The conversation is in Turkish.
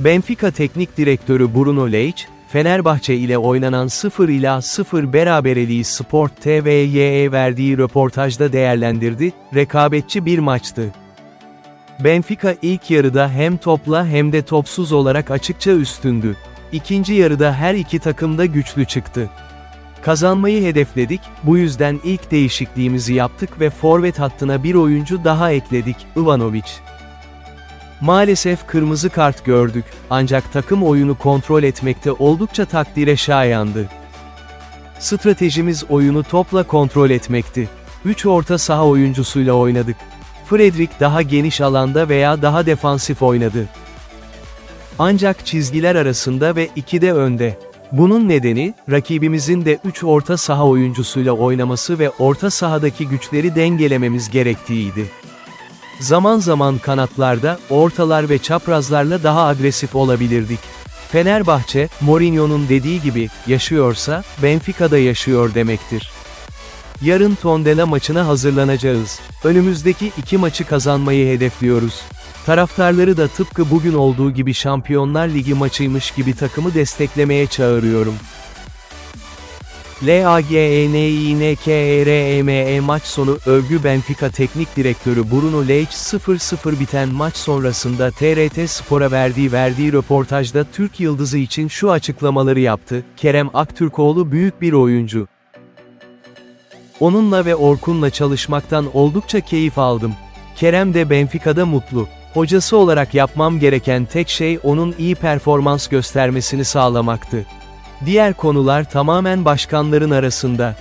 Benfica Teknik Direktörü Bruno Lage, Fenerbahçe ile oynanan 0 ila 0 berabereliği Sport TV'ye verdiği röportajda değerlendirdi, rekabetçi bir maçtı. Benfica ilk yarıda hem topla hem de topsuz olarak açıkça üstündü. İkinci yarıda her iki takım da güçlü çıktı. Kazanmayı hedefledik, bu yüzden ilk değişikliğimizi yaptık ve forvet hattına bir oyuncu daha ekledik, Ivanovic. Maalesef kırmızı kart gördük, ancak takım oyunu kontrol etmekte oldukça takdire şayandı. Stratejimiz oyunu topla kontrol etmekti. 3 orta saha oyuncusuyla oynadık. Fredrik daha geniş alanda veya daha defansif oynadı. Ancak çizgiler arasında ve 2'de önde. Bunun nedeni, rakibimizin de 3 orta saha oyuncusuyla oynaması ve orta sahadaki güçleri dengelememiz gerektiğiydi. Zaman zaman kanatlarda, ortalar ve çaprazlarla daha agresif olabilirdik. Fenerbahçe, Mourinho'nun dediği gibi, yaşıyorsa, Benfica'da yaşıyor demektir. Yarın Tondela maçına hazırlanacağız. Önümüzdeki iki maçı kazanmayı hedefliyoruz. Taraftarları da tıpkı bugün olduğu gibi Şampiyonlar Ligi maçıymış gibi takımı desteklemeye çağırıyorum. E LAGENİNKEREME maç sonu övgü Benfica Teknik Direktörü Bruno Lage 0-0 biten maç sonrasında TRT Spor'a verdiği verdiği röportajda Türk Yıldızı için şu açıklamaları yaptı. Kerem Aktürkoğlu büyük bir oyuncu. Onunla ve Orkun'la çalışmaktan oldukça keyif aldım. Kerem de Benfica'da mutlu. Hocası olarak yapmam gereken tek şey onun iyi performans göstermesini sağlamaktı. Diğer konular tamamen başkanların arasında.